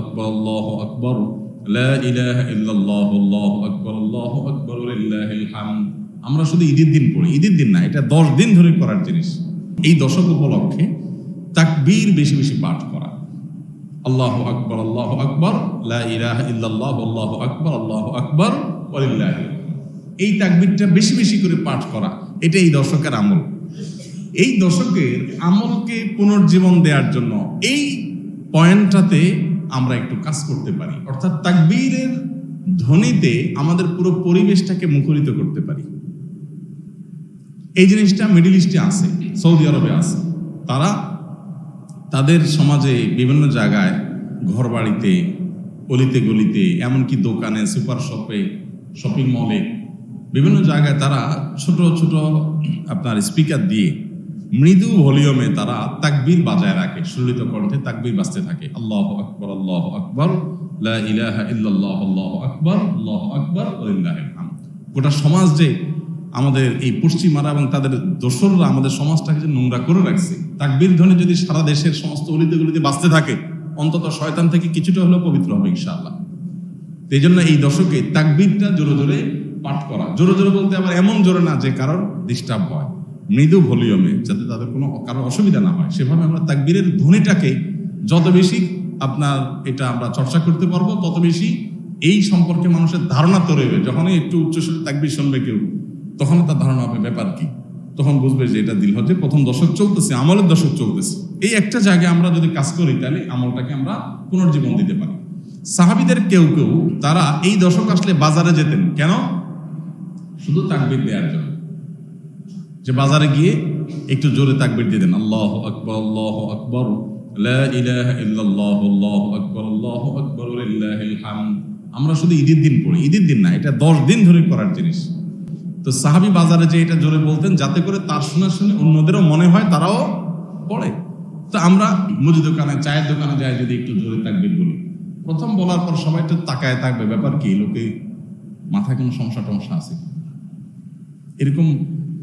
আকবর আল্লাহ আকবর আমরা শুধু ঈদের দিন পড়ি। ঈদের দিন না, এটা দশ দিন ধরে করার জিনিস। এই দশক উপলক্ষে তাকবীর বেশি বেশি পাঠ করা। আল্লাহ আকবর আল্লাহ আকবর আল্লাহু আকবর, আল্লাহ আকবর এই তাকবীরটা বেশি বেশি করে পাঠ করা। এটা এই দশকের আমল। এই দশকের আমলকে পুনর্জীবন দেওয়ার জন্য এই পয়েন্টটাতে আমরা একটু কাজ করতে পারি। অর্থাৎ তাকবীরের ধ্বনিতে আমাদের পুরো পরিবেশটাকে মুখরিত করতে পারি। এই জিনিসটা মিডিল ইস্টে আছে, সৌদি আরবে আছে। তারা তাদের সমাজে বিভিন্ন জায়গায় ঘর বাড়িতে অলিতে গলিতে, এমনকি দোকানে, সুপার শপে, শপিং মলে, বিভিন্ন জায়গায় তারা ছোট ছোট আপনার স্পিকার দিয়ে মৃদু ভলিউমে তারা তাকবীর বাজায় রাখে সুলিত কণ্ঠে তাকবীর বাজতে থাকে। আল্লাহ আকবর আল্লাহ আকবর ইলাহা ইল্লাল্লাহ, আল্লাহু আকবর আল্লাহু আকবর গোটা সমাজ যে আমাদের এই পশ্চিমারা এবং তাদের দোসররা আমাদের সমাজটাকে যে নোংরা করে রাখছে, তাকবীর ধ্বনি যদি সারা দেশের সমস্ত অলিতে গলিতে বাঁচতে থাকে, অন্তত শয়তান থেকে কিছুটা হলেও পবিত্র হবে ইনশাআল্লাহ। এই জন্য এই দশকে তাকবীরটা জোরে জোরে পাঠ করা। জোরে জোরে বলতে আবার এমন জোরে না যে কারোর ডিস্টার্ব হয়। মৃদু ভলিউমে যাতে তাদের কোনো কারও অসুবিধা না হয়, সেভাবে আমরা তাকবীরের ধ্বনিটাকে যত বেশি আপনার এটা আমরা চর্চা করতে পারব, তত বেশি এই সম্পর্কে মানুষের ধারণা তৈরি হবে। যখনই একটু উচ্চস্বরে তাকবীর শুনবে কেউ তখন তার ধারণা হবে, ব্যাপার কি? তখন বুঝবে যে এটা দিল হচ্ছে প্রথম দশক চলতেছে, আমলের দশক চলতেছে। এই একটা জায়গায় আমরা যদি কাজ করি, তাহলে আমলটাকে আমরা পুনর্জীবন দিতে পারি। সাহাবিদের কেউ কেউ, তারা এই দশক আসলে বাজারে যেতেন। কেন? শুধু তাকবির দেওয়ার জন্য। যে বাজারে গিয়ে একটু জোরে তাকবির দিয়ে দেন, আল্লাহ আকবর আল্লাহ আকবর আমরা শুধু ঈদের দিন পড়ি, ঈদের দিন না, এটা দশ দিন ধরে করার জিনিস। তো সাহাবি বাজারে যে এটা জোরে বলতেন, যাতে করে তার শোনা শুনে অন্যদেরও মনে হয় তারাও পড়ে। তো আমরা মুদি দোকানে, চায়ের দোকানে যাই, যদি একটু জোরে তাকবির বলি। প্রথম বলার পর সবাই একটু তাকায় থাকবে, ব্যাপার কি? লোকে মাথায় কোনো সমস্যা টমস্যা আছে এরকম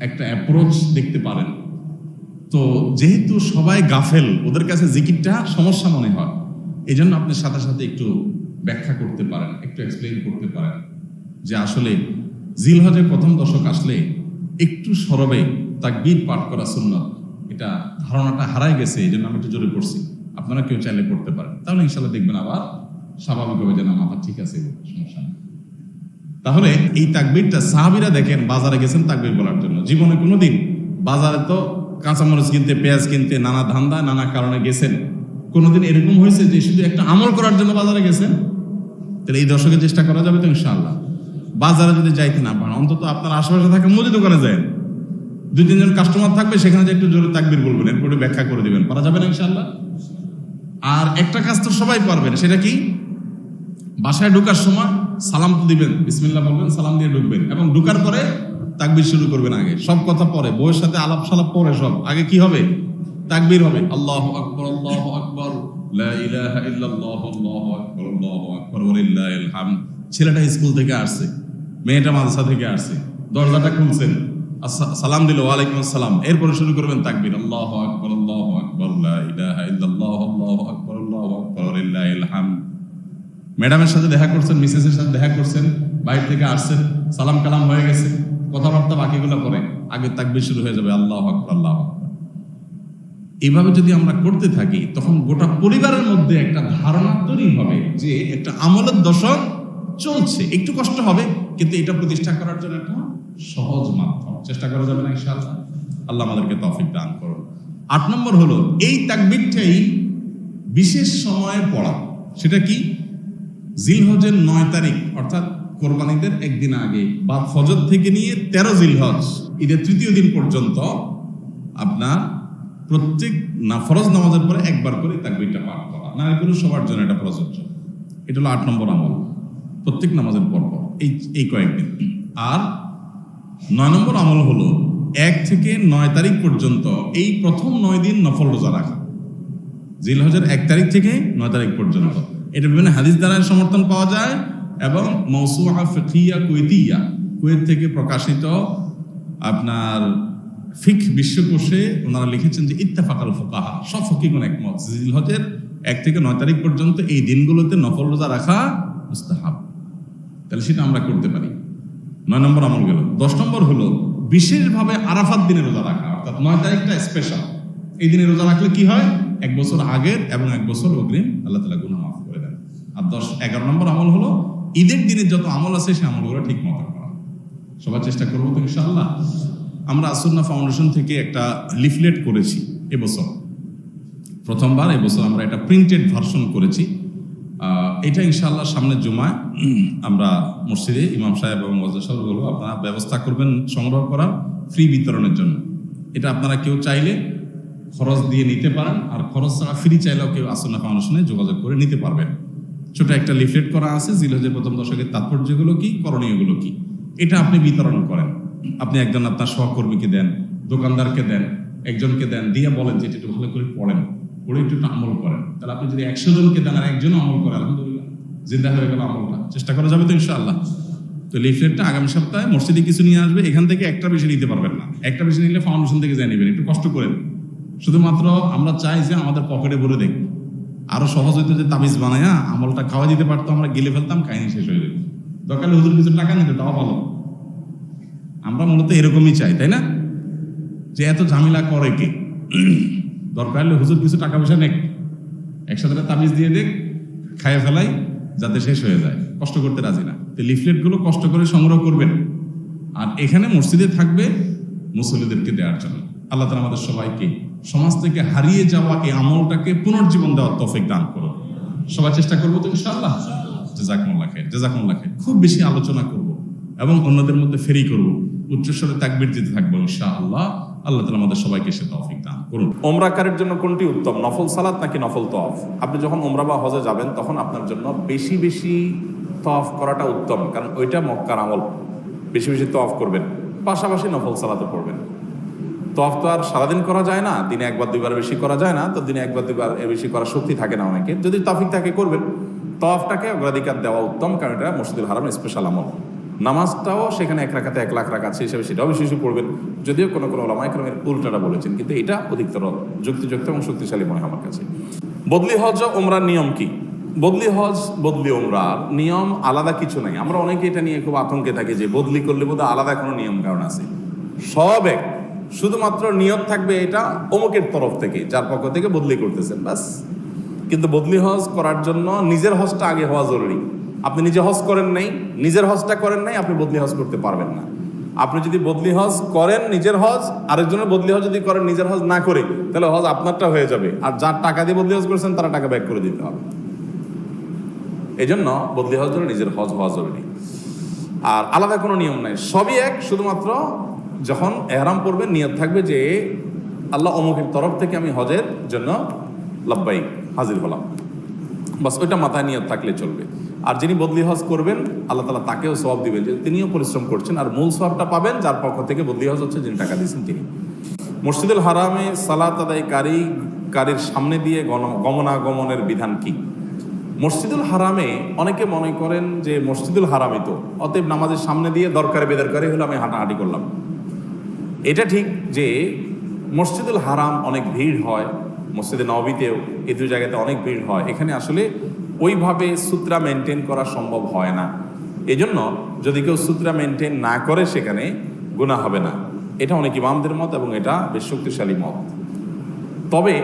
একটা অ্যাপ্রোচ দেখতে পারেন। তো যেহেতু সবাই গাফেল, ওদের কাছে জিকিরটা সমস্যা মনে হয়। এই জন্য আপনি সাথে সাথে একটু ব্যাখ্যা করতে পারেন, একটু এক্সপ্লেন করতে পারেন যে আসলে জিলহজের প্রথম দশক আসলে একটু সরবে তাক তাকবীর পাঠ করা সুন্নত। এটা ধারণাটা হারাই গেছে এই জন্য আমি একটু জোরে পড়ছি। আপনারা কেউ চাইলে পড়তে পারেন। তাহলে ইনশাল্লাহ দেখবেন আবার স্বাভাবিক হবে যে না মাথা ঠিক আছে, সমস্যা নেই। তাহলে এই তাকবীরটা সাহাবিরা দেখেন, বাজারে গেছেন তাকবীর বলার জন্য। জীবনে কোনোদিন বাজারে তো কাঁচামরিচ কিনতে, পেঁয়াজ কিনতে, নানা ধান্দা, নানা কারণে গেছেন। কোনোদিন এরকম হয়েছে যে শুধু একটা আমল করার জন্য বাজারে গেছেন? তাহলে এই দশকে চেষ্টা করা যাবে তো ইনশাআল্লাহ। বাজারে যদি যাইতে না পারেন, অন্তত আপনার আশেপাশে থাকা মুদি দোকানে যায় দুই, তিনজন কাস্টমার থাকবে, সেখানে যে একটু জোরে তাকবির বলবেন, এরপরে ব্যাখ্যা করে দিবেন। পারা যাবে না ইনশাআল্লাহ? আর একটা কাজ তো সবাই পারবেন, সেটা কি? বাসায় ঢোকার সময় সালাম দিবেন, বিসমিল্লাহ বলবেন, সালাম দিয়ে ঢুকবেন। এবং ঢুকার পরে তাকবির শুরু করবেন আগে। সব কথা পরে, বউয়ের সাথে আলাপ সালাপ পরে সব। আগে কি হবে? তাকবির হবে। আল্লাহ আকবর আল্লাহ আকবর ছেলেটা স্কুল থেকে আসছে, মেয়েটা মাদ্রাসা থেকে আসছে, দরজাটা খুলছেন। সালাম দিল, ওয়ালাইকুম আসসালাম। এরপরে শুরু করবেন তাকবির। আল্লাহ আকবর আল্লাহ আকবর ম্যাডামের সাথে দেখা করছেন, মিসেসের সাথে দেখা করছেন, বাইরে থেকে আসছেন, সালাম কালাম হয়ে গেছে, কথাবার্তা বাকিগুলো পরে আগে তাকবির শুরু হয়ে যাবে, আল্লাহ আকবর, আল্লাহ এইভাবে যদি আমরা করতে থাকি, তখন গোটা পরিবারের মধ্যে একটা ধারণা তৈরি হবে যে একটা আমলের দশক চলছে। একটু কষ্ট হবে, কিন্তু এটা প্রতিষ্ঠা করার জন্য একটা সহজ মাধ্যম। চেষ্টা করা যাবে না, ইনশাআল্লাহ। আল্লাহ আমাদেরকে তফিক দান করুন। আট নম্বর হলো, এই তাকবিরটাই বিশেষ সময়ে পড়া। সেটা কি? জিলহজের নয় তারিখ, অর্থাৎ কোরবানিদের একদিন আগে, বা ফজর থেকে নিয়ে তেরো জিলহজ, ঈদের তৃতীয় দিন পর্যন্ত আপনার প্রত্যেক না, ফরজ নামাজের পরে একবার করে তাকবিরটা পাঠ করা নারী পুরুষ সবার জন্য এটা প্রযোজ্য এটা হলো আট নম্বর আমল, প্রত্যেক নামাজের পর পর, এই এই কয়েকদিন। আর নয় নম্বর আমল হলো এক থেকে নয় তারিখ পর্যন্ত এই প্রথম নয় দিন নফল রোজা রাখা। জিলহজের এক তারিখ থেকে নয় তারিখ পর্যন্ত। এটা বিভিন্ন হাদিস দ্বারা সমর্থন পাওয়া যায় এবং মৌসুয়া ফিকিয়া কুয়েতিয়া, কুয়েত থেকে প্রকাশিত আপনার ফিক বিশ্বকোষে ওনারা লিখেছেন যে ইত্তেফাকাল ফোকাহা সব ফকিগুন একমত জিলহজের এক থেকে নয় তারিখ পর্যন্ত এই দিনগুলোতে নফল রোজা রাখা মুস্তাহাব। তাহলে সেটা আমরা করতে পারি। নয় নম্বর আমল গেল। দশ নম্বর হলো বিশেষভাবে আরাফাত দিনে রোজা রাখা, অর্থাৎ নয় তারিখটা স্পেশাল এই দিনে রোজা রাখলে কি হয়? এক বছর আগের এবং এক বছর অগ্রিম আল্লাহ তালা গুণা মাফ দশ, এগারো নম্বর আমল হলো, ঈদের দিনের যত আমল আছে সেই আমলগুলো ঠিক মতো করা। সবার চেষ্টা করব তো ইনশাল্লাহ আমরা আসন্না ফাউন্ডেশন থেকে একটা লিফলেট করেছি এবছর। প্রথমবার এবছর আমরা এটা প্রিন্টেড ভার্সন করেছি। এটা ইনশাল্লাহ সামনের জুমায় আমরা মসজিদে ইমাম সাহেব এবং ওয়াজ সাহেব আপনারা ব্যবস্থা করবেন সংগ্রহ করার ফ্রি বিতরণের জন্য। এটা আপনারা কেউ চাইলে খরচ দিয়ে নিতে পারেন, আর খরচ ছাড়া ফ্রি চাইলেও কেউ আসন্না ফাউন্ডেশনে যোগাযোগ করে নিতে পারবেন। ছোট একটা লিফলেট করা আছে জিলহজের প্রথম দশকের তাৎপর্যগুলো কি, করণীয়গুলো কি? এটা আপনি বিতরণ করেন। আপনি একজন আপনার সহকর্মীকে দেন, দোকানদারকে দেন, একজনকে দেন, দিয়ে বলেন যে একটু ভালো করে পড়েন, পড়ে একটু আমল করেন। তাহলে আপনি যদি একশো জনকে দেন আর একজন আমল করে, আলহামদুলিল্লাহ, জিন্দা হয়ে গেল আমলটা। চেষ্টা করা যাবে তো ইনশাআল্লাহ। তো লিফলেটটা আগামী সপ্তাহে মসজিদে কিছু নিয়ে আসবে, এখান থেকে একটা বেশি নিতে পারবেন না। একটা বেশি নিলে ফাউন্ডেশন থেকে যায় নেবেন, একটু কষ্ট করেন শুধুমাত্র আমরা চাই যে আমাদের পকেটে ভরে দেখব আরও সহজ হইতো যে তাবিজ বানায়া আমলটা খাওয়া দিতে পারতো, আমরা গেলে ফেলতাম, কাহিনী শেষ হয়ে যেত। দরকার হুজুর কিছু টাকা নিতে, তাও ভালো। আমরা মূলত এরকমই চাই, তাই না? যে এত ঝামেলা করে কে? দরকার হলে হুজুর কিছু টাকা পয়সা নেক। একসাথে তাবিজ দিয়ে দেখ খাইয়ে ফেলাই, যাতে শেষ হয়ে যায়। কষ্ট করতে রাজি না। তো লিফলেটগুলো কষ্ট করে সংগ্রহ করবেন। আর এখানে মসজিদে থাকবে মুসল্লিদেরকে দেওয়ার জন্য। আল্লাহ তালা আমাদের সবাইকে, সমাজ থেকে হারিয়ে যাওয়া এই আমলটাকে পুনর্জীবন দেওয়ার তফিক দান করো সবাই চেষ্টা করব তো খাই জেজাকমুল্লাহ খাই খুব বেশি আলোচনা করব এবং অন্যদের মধ্যে ফেরি করব। উচ্চস্বরে তাকবির দিতে থাকব ইনশাআল্লাহ। আল্লাহ তালা আমাদের সবাইকে সে তফিক দান করুন। ওমরাকারের জন্য কোনটি উত্তম, নফল সালাত নাকি নফল তফ আপনি যখন ওমরা বা হজে যাবেন, তখন আপনার জন্য বেশি বেশি তফ করাটা উত্তম, কারণ ওইটা মক্কার আমল। বেশি বেশি তফ করবেন, পাশাপাশি নফল সালাতে পড়বেন। তফ তো আর সারাদিন করা যায় না, দিনে একবার দুইবার বেশি করা যায় না, তো দিনে একবার দুইবার এর বেশি করার শক্তি থাকে না অনেকে। যদি তফিক থাকে, করবেন। তফটাকে অগ্রাধিকার দেওয়া উত্তম, কারণ এটা মসজিদুল হারাম স্পেশাল আমল। নামাজটাও সেখানে এক রাখাতে এক লাখ রাখা আছে হিসেবে সেটাও বেশি বেশি পড়বেন। যদিও কোনো কোনো ওলামাইক্রমের উল্টাটা বলেছেন, কিন্তু এটা অধিকতর যুক্তিযুক্ত এবং শক্তিশালী মনে আমার কাছে। বদলি হজ ওমরার নিয়ম কি? বদলি হজ, বদলি ওমরার নিয়ম আলাদা কিছু নাই। আমরা অনেকে এটা নিয়ে খুব আতঙ্কে থাকি যে বদলি করলে বোধহয় আলাদা কোনো নিয়ম কারণ আছে। সব এক। শুধুমাত্র নিয়ত থাকবে এটা অমুকের তরফ থেকে, যার পক্ষ থেকে বদলি করতেছেন ব্যাস কিন্তু বদলি হজ করার জন্য নিজের হজটা আগে হওয়া জরুরি। আপনি নিজে হজ করেন নাই, নিজের হজটা করেন নাই, আপনি বদলি হজ করতে পারবেন না। আপনি যদি বদলি হজ করেন নিজের হজ, আরেকজনের বদলি হজ যদি করেন নিজের হজ না করে, তাহলে হজ আপনারটা হয়ে যাবে। আর যার টাকা দিয়ে বদলি হজ করেছেন, তারা টাকা ব্যাক করে দিতে হবে। এই জন্য বদলি হজ জন্য নিজের হজ হওয়া জরুরি। আর আলাদা কোনো নিয়ম নাই। সবই এক, শুধুমাত্র যখন এহরাম পড়বে, নিয়ত থাকবে যে আল্লাহ অমুকের তরফ থেকে আমি হজের জন্য লাব্বাই হাজির হলাম। বাস ওইটা মাথায় নিয়ত থাকলে চলবে। আর যিনি বদলি হজ করবেন, আল্লাহ তালা তাকেও সব দিবেন যে তিনিও পরিশ্রম করছেন আর মূল সবটা পাবেন যার পক্ষ থেকে বদলি হজ হচ্ছে যিনি টাকা দিয়েছেন তিনি। মসজিদুল হারামে সালাত আদায়কারী কারীর সামনে দিয়ে গমনাগমনের বিধান কি? মসজিদুল হারামে অনেকে মনে করেন যে মসজিদুল হারামে তো। অতএব নামাজের সামনে দিয়ে দরকারে বেদরকারে হলে আমি হাঁটাহাঁটি করলাম। এটা ঠিক যে মসজিদুল হারাম অনেক ভিড় হয়, মসজিদে নবীতেও এই দুই জায়গাতে অনেক ভিড় হয়। এখানে আসলে ওইভাবে সূত্রা মেনটেন করা সম্ভব হয় না। এজন্য যদি কেউ সূত্রা মেনটেন না করে সেখানে গুণা হবে না। এটা অনেক ইমামদের মত এবং এটা বেশ শক্তিশালী মত। তবে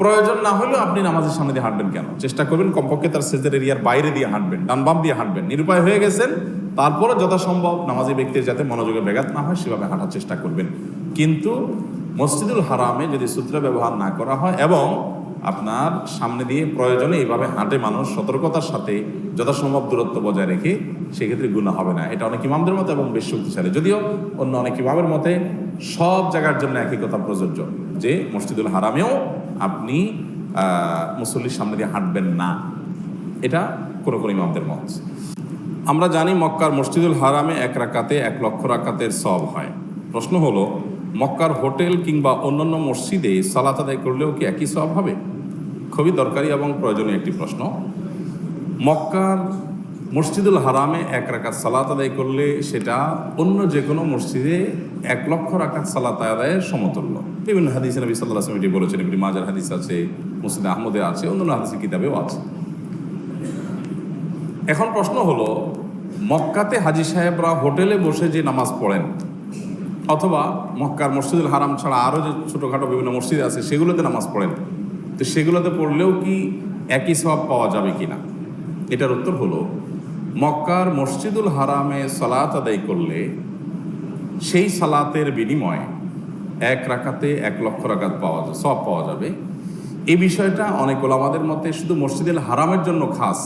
প্রয়োজন না হলেও আপনি নামাজের সামনে দিয়ে হাঁটবেন কেন? চেষ্টা করবেন কমপক্ষে তার সেজের এরিয়ার বাইরে দিয়ে হাঁটবেন, ডান বাম দিয়ে হাঁটবেন। নিরুপায় হয়ে গেছেন তারপরে যথাসম্ভব নামাজি ব্যক্তির যাতে মনোযোগে ব্যাঘাত না হয়, সেভাবে হাঁটার চেষ্টা করবেন। কিন্তু মসজিদুল হারামে যদি সূত্র ব্যবহার না করা হয় এবং আপনার সামনে দিয়ে প্রয়োজনে এইভাবে হাঁটে মানুষ সতর্কতার সাথে যথাসম্ভব দূরত্ব বজায় রেখে সেক্ষেত্রে গুণা হবে না। এটা অনেক ইমামদের মতে এবং বেশ শক্তিশালী। যদিও অন্য অনেক ইমামের মতে সব জায়গার জন্য একই কথা প্রযোজ্য, যে মসজিদুল হারামেও আপনি মুসল্লির সামনে দিয়ে হাঁটবেন না। এটা কোনো কোনো ইমামদের মত। আমরা জানি মক্কার মসজিদুল হারামে এক রাকাতে এক লক্ষ রাকাতের সব হয়। প্রশ্ন হলো, মক্কার হোটেল কিংবা অন্যান্য মসজিদে সালাত আদায় করলেও কি একই সব হবে? খুবই দরকারি এবং প্রয়োজনীয় একটি প্রশ্ন। মক্কার মসজিদুল হারামে এক রাকাত সালাত আদায় করলে সেটা অন্য যে কোনো মসজিদে এক লক্ষ রাকাত সালাত আদায়ের সমতুল্য। বিভিন্ন হাদিসে নবী সাল্লাহ আসলাম এটি বলেছেন, এগুলি মাজার হাদিস আছে মসজিদ আহমদে আছে, অন্যান্য হাদিসের কিতাবেও আছে। এখন প্রশ্ন হলো, মক্কাতে হাজি সাহেবরা হোটেলে বসে যে নামাজ পড়েন, অথবা মক্কার মসজিদুল হারাম ছাড়া আরও যে ছোটোখাটো বিভিন্ন মসজিদ আছে, সেগুলোতে নামাজ পড়েন, তো সেগুলোতে পড়লেও কি একই সব পাওয়া যাবে কি না এটার উত্তর হলো, মক্কার মসজিদুল হারামে সালাত আদায় করলে সেই সালাতের বিনিময়ে এক রাকাতে এক লক্ষ রাখাত পাওয়া যাবে সব পাওয়া যাবে। এই বিষয়টা অনেক ওলামাদের মতে শুধু মসজিদুল হারামের জন্য খাস